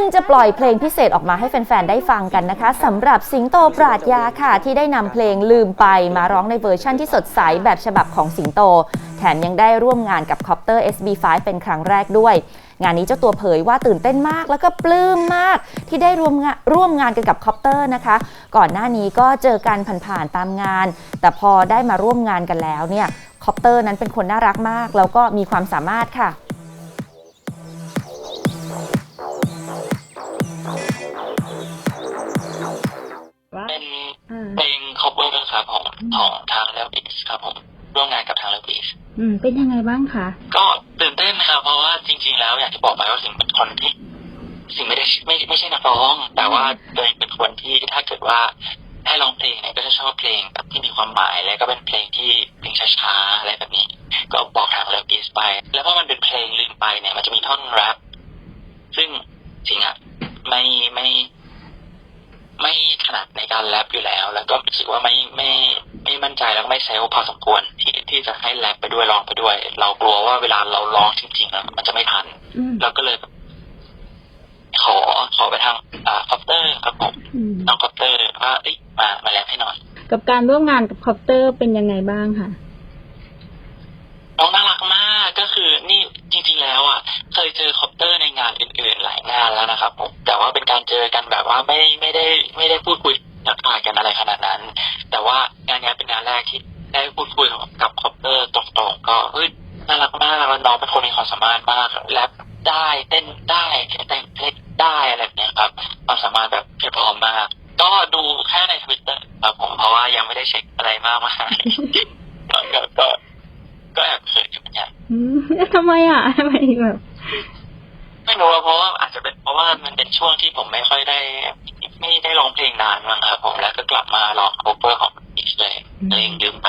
พิ่งจะปล่อยเพลงพิเศษออกมาให้แฟนๆ ได้ฟังกันนะคะสำหรับสิงโตปราดยาค่ะ ที่ได้นำเพลงลืมไปมาร้องในเวอร์ชั่นที่สดใสแบบฉบับของสิงโต แถมยังได้ร่วมงานกับคอปเตอร์ SB5 เป็นครั้งแรกด้วย งานนี้เจ้าตัวเผยว่าตื่นเต้นมากแล้วก็ปลื้มมาก ที่ได้ร่วมงานร่วมงานกันกับคอปเตอร์นะคะ ก่อนหน้านี้ก็เจอกันผ่านๆตามงาน แต่พอได้มาร่วมงานกันแล้วเนี่ยคอปเตอร์นั้นเป็นคนน่ารักมาก แล้วก็มีความสามารถค่ะ ของของทางแล้วบิสครับผมร่วมงานกับทางแล้วบิสอืม เป็นยังไงบ้างคะก็ตื่นเต้นนะครับเพราะว่าจริง ๆ แล้วอย่างที่บอกไปว่าสิงเป็นคนที่สิงไม่ได้ไม่ไม่ใช่นักร้อง แต่ว่าโดยเป็นคนที่ถ้าเกิดว่าให้ร้องเพลงเนี่ยก็จะชอบเพลงแบบที่มีความหมายแล้วก็เป็นเพลงที่เพลงช้าๆอะไรแบบนี้ ก็บอกทางแล้วบิสไป แล้วพอมันเป็นเพลงลืมไปเนี่ยมันจะมีท่อนแรปซึ่งสิงอะไม่ไม่ ไม่ถนัดในการแรปอยู่แล้ว แล้วก็รู้สึกว่าไม่ไม่ ไม่มั่นใจแล้วก็ไม่เซลล์พอสมควรที่ที่จะให้แรปไปด้วยร้องไปด้วย เรากลัวว่าเวลาเราร้องจริงๆอะมันจะไม่ทันอืมเราก็เลย ขอขอไปทางอ่าคอปเตอร์ครับผมอืมน้องคอปเตอร์ว่าเอ้ยมามาแรปให้หน่อยกับการร่วมงานกับคอปเตอร์เป็นยังไงบ้างคะน้องน่ารักมากก็คือนี่จริง ๆ แล้วอะ เคยเจอคอปเตอร์ในงานอื่น ๆ หลายงานแล้วนะครับผมแต่ว่าเป็นการเจอกันแบบว่าไม่ไม่ได้ ไม่ได้พูดคุยทักทายกันอะไรขนาดนั้น น่ารักมากแล้วน้องเป็นคนมีความสามารถมากแรปได้เต้นได้แต่งเพลงได้อะไรแบบเนี้ยครับความสามารถแบบเพียบพร้อมมาก ก็ดูแค่ในทวิตเตอร์ครับผมเพราะว่ายังไม่ได้เช็คอะไรมากมายก็ก็ก็ก็แอบเขินอยู่เหมือนกันอืมทำไมอะทำไมแบบไม่รู้ว่าเพราะว่าอาจจะเป็นเพราะว่ามันเป็นช่วงที่ผมไม่ค่อยได้ ไม่ได้ร้องเพลงนานมั้งครับผมแล้วก็กลับมาร้องโคเวอร์ของอีกเลยเพลงลืมไป